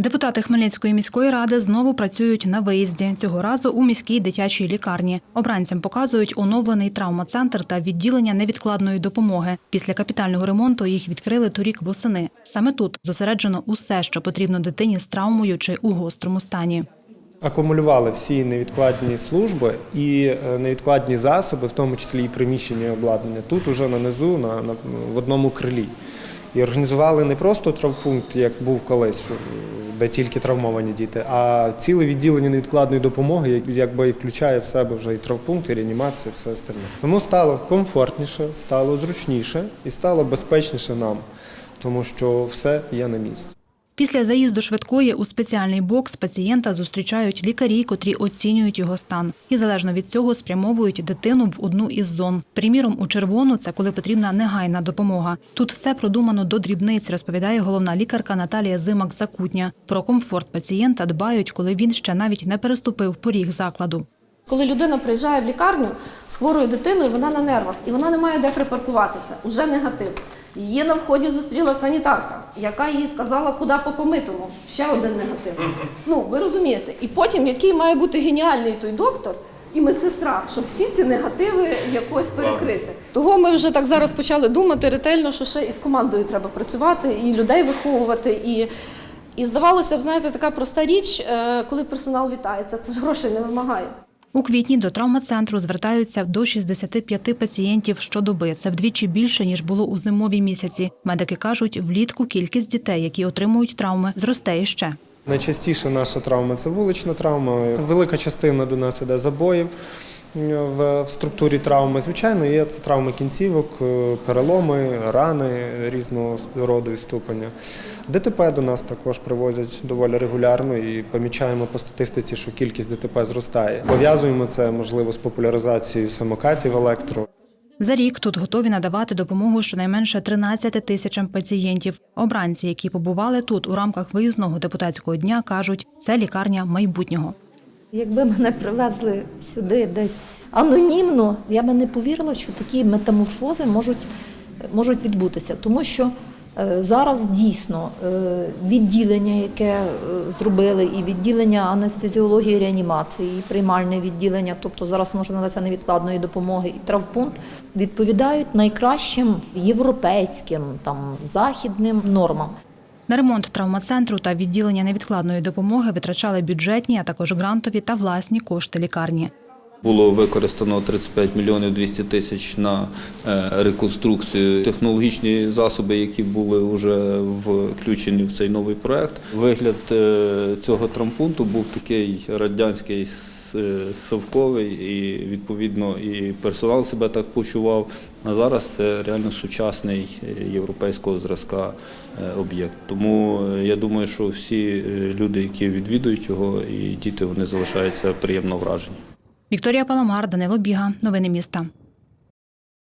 Депутати Хмельницької міської ради знову працюють на виїзді. Цього разу у міській дитячій лікарні. Обранцям показують оновлений травмоцентр та відділення невідкладної допомоги. Після капітального ремонту їх відкрили торік восени. Саме тут зосереджено усе, що потрібно дитині з травмою чи у гострому стані. Акумулювали всі невідкладні служби і е, невідкладні засоби, в тому числі і приміщення і обладнання, тут уже на низу, на, на, в одному крилі. І організували не просто травпункт, як був колись, де тільки травмовані діти, а ціле відділення невідкладної допомоги, якби включає в себе вже і травпункт, і реанімацію, і все остальне. Тому стало комфортніше, стало зручніше і стало безпечніше нам, тому що все є на місці. Після заїзду швидкої у спеціальний бокс пацієнта зустрічають лікарі, котрі оцінюють його стан, і залежно від цього спрямовують дитину в одну із зон. Приміром, у червону це коли потрібна негайна допомога. Тут все продумано до дрібниць, розповідає головна лікарка Наталія Зимак Закутня. Про комфорт пацієнта дбають, коли він ще навіть не переступив поріг закладу. Коли людина приїжджає в лікарню з хворою дитиною, вона на нервах і вона не має де припаркуватися. Уже негатив. Її на вході зустріла санітарка, яка їй сказала, куди по помитому. Ще один негатив. Ну, ви розумієте. І потім, який має бути геніальний той доктор і медсестра, щоб всі ці негативи якось перекрити. Того ми вже так зараз почали думати ретельно, що ще із командою треба працювати, і людей виховувати. І, і здавалося б, знаєте, така проста річ, е, коли персонал вітається, це ж грошей не вимагає. У квітні до травмацентру звертаються до 65 пацієнтів щодоби. Це вдвічі більше ніж було у зимові місяці. Медики кажуть, влітку кількість дітей, які отримують травми, зросте іще. Найчастіше наша травма це вулична травма. Велика частина до нас іде забоїв в структурі травми. Звичайно, є це травми кінцівок, е, переломи, рани різного роду і ступеня. ДТП до нас також привозять доволі регулярно і помічаємо по статистиці, що кількість ДТП зростає. Пов'язуємо це можливо з популяризацією самокатів електро. За рік тут готові надавати допомогу щонайменше 13 тисячам пацієнтів. Обранці, які побували тут у рамках виїзного депутатського дня, кажуть, це лікарня майбутнього. Якби мене привезли сюди десь анонімно, я би не повірила, що такі метаморфози можуть, можуть відбутися. Тому що е, зараз дійсно е, відділення, яке е, зробили, і відділення анестезіології реанімації, і приймальне відділення, тобто зараз можна надатися невідкладної допомоги, і травпункт, відповідають найкращим європейським там західним нормам. На ремонт травмацентру та відділення невідкладної допомоги витрачали бюджетні, а також грантові та власні кошти лікарні. Було використано 35 мільйонів 200 тисяч на е, реконструкцію. Технологічні засоби, які були вже включені в цей новий проект. Вигляд е, цього трампунту був такий радянський е, совковий, і відповідно і персонал себе так почував. А зараз це реально сучасний європейського зразка об'єкт. Тому я думаю, що всі люди, які відвідують його, і діти, вони залишаються приємно вражені. Вікторія Паламар, Данило Біга. Новини міста.